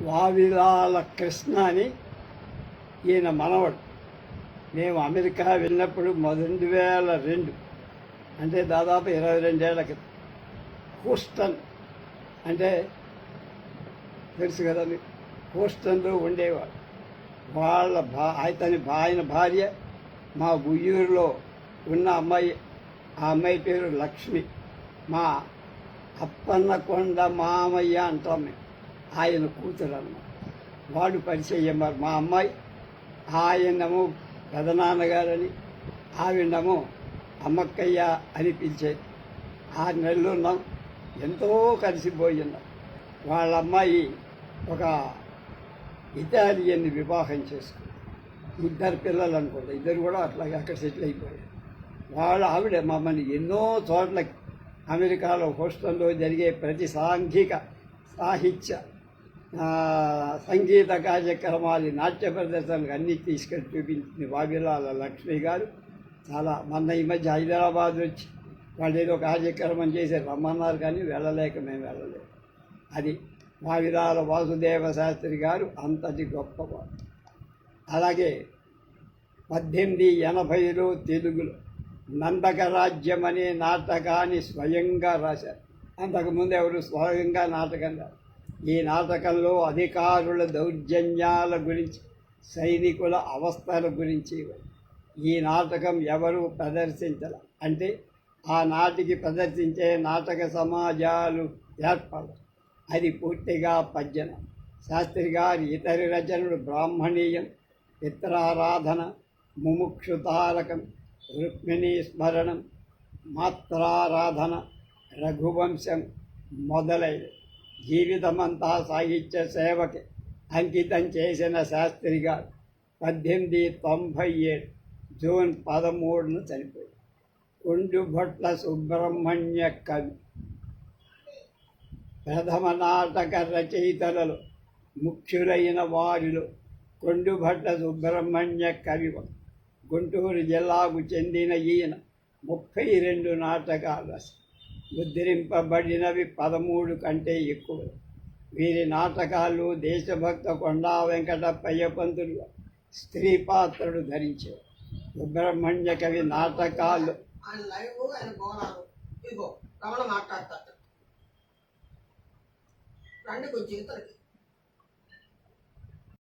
వావిలాల కృష్ణ అని ఈయన మనవడు. మేము అమెరికా వెళ్ళినప్పుడు రెండు వేల రెండు అంటే దాదాపు ఇరవై రెండేళ్ళ క్రితం. హూస్టన్ అంటే తెలుసు కదా హూస్టన్లో ఉండేవాడు. వాళ్ళ భా అతని ఆయన భార్య మా ఉయ్యూరులో ఉన్న అమ్మాయి. ఆ అమ్మాయి పేరు లక్ష్మి. మా అప్పన్న కొండ మామయ్య అంటాం మేము. ఆయన కూతురు అన్నమాట వాడు పరిచయం మరి మా అమ్మాయి. ఆయనము పెదనాన్నగారని ఆవిడము అమ్మక్కయ్య అని పిలిచేది. ఆరు నెలలు ఉన్నాం ఎంతో కలిసిపోయినాం. వాళ్ళ అమ్మాయి ఒక ఇటాలియన్ని వివాహం చేసుకుంది. ఇద్దరు పిల్లలు అనుకుంటారు ఇద్దరు కూడా అట్లాగే అక్కడ సెటిల్ అయిపోయారు. వాళ్ళ ఆవిడ మమ్మల్ని ఎన్నో చోట్లకి అమెరికాలో హోస్టల్లో జరిగే ప్రతి సాంఘిక సాహిత్య సంగీత కార్యక్రమాలు నాట్య ప్రదర్శనకు అన్నీ తీసుకెళ్ళి చూపించింది వావిలాల లక్ష్మి గారు. చాలా మొన్న ఈ మధ్య హైదరాబాద్ వచ్చి వాళ్ళు ఏదో కార్యక్రమం చేసి రమ్మన్నారు కానీ వెళ్ళలేక మేము వెళ్ళలేదు. అది వావిలాల వాసుదేవ శాస్త్రి గారు అంతటి గొప్ప అలాగే పద్దెనిమిది ఎనభైలో తెలుగులో నందకరాజ్యం అనే నాటకాన్ని స్వయంగా రాశారు. అంతకుముందు ఎవరు స్వయంగా నాటకం రాశారు ఈ నాటకంలో అధికారుల దౌర్జన్యాల గురించి సైనికుల అవస్థల గురించి ఈ నాటకం ఎవరు ప్రదర్శించాల? అంటే ఆ నాటికి ప్రదర్శించే నాటక సమాజాలు ఏర్పడాలి అది పూర్తిగా పద్యన శాస్త్రి గారి ఇతర రచనలు బ్రాహ్మణీయం పిత్రారాధన ముముక్షుతారకం రుక్మిణీ స్మరణం మాత్రారాధన రఘువంశం మొదలైనవి. జీవితమంతా సాహిత్య సేవకి అంకితం చేసిన శాస్త్రి గారు పద్దెనిమిది తొంభై ఏడు జూన్ పదమూడున చనిపోయారు. కొండుభట్ల సుబ్రహ్మణ్య కవి. ప్రథమ నాటక రచయితలలో ముఖ్యులైన వారిలో కొండుభట్ల సుబ్రహ్మణ్య కవి గుంటూరు జిల్లాకు చెందిన ఈయన ముప్పై రెండు నాటకాలు రాశారు. ముద్రింపబడినవి పదమూడు కంటే ఎక్కువ. వీరి నాటకాలు దేశభక్త కొండా వెంకటప్పయ్య పంతులు స్త్రీ పాత్రలు ధరించారు సుబ్రహ్మణ్య కవి నాటకాలు రండి కొంచెం